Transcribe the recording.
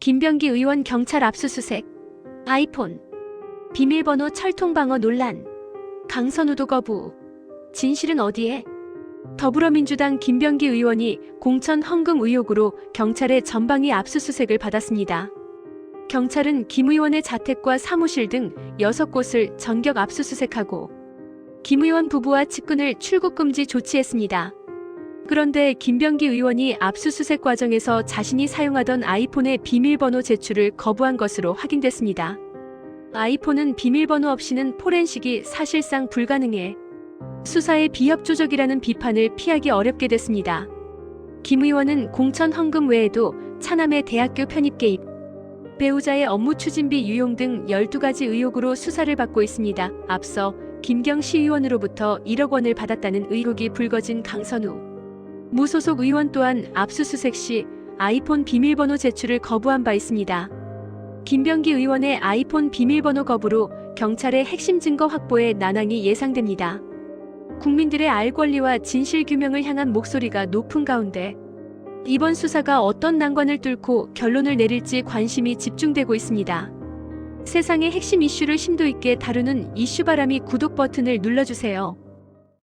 김병기 의원 경찰 압수수색. 아이폰. 비밀번호 철통방어 논란. 강선우도 거부. 진실은 어디에? 더불어민주당 김병기 의원이 공천 헌금 의혹으로 경찰의 전방위 압수수색을 받았습니다. 경찰은 김 의원의 자택과 사무실 등 6곳을 전격 압수수색하고 김 의원 부부와 측근을 출국 금지 조치했습니다. 그런데 김병기 의원이 압수수색 과정에서 자신이 사용하던 아이폰의 비밀번호 제출을 거부한 것으로 확인됐습니다. 아이폰은 비밀번호 없이는 포렌식이 사실상 불가능해 수사의 비협조적이라는 비판을 피하기 어렵게 됐습니다. 김 의원은 공천 헌금 외에도 차남의 대학교 편입 개입, 배우자의 업무 추진비 유용 등 12가지 의혹으로 수사를 받고 있습니다. 앞서 김경 시의원으로부터 1억 원을 받았다는 의혹이 불거진 강선우. 무소속 의원 또한 압수수색 시 아이폰 비밀번호 제출을 거부한 바 있습니다. 김병기 의원의 아이폰 비밀번호 거부로 경찰의 핵심 증거 확보에 난항이 예상됩니다. 국민들의 알 권리와 진실 규명을 향한 목소리가 높은 가운데 이번 수사가 어떤 난관을 뚫고 결론을 내릴지 관심이 집중되고 있습니다. 세상의 핵심 이슈를 심도 있게 다루는 이슈바람이 구독 버튼을 눌러주세요.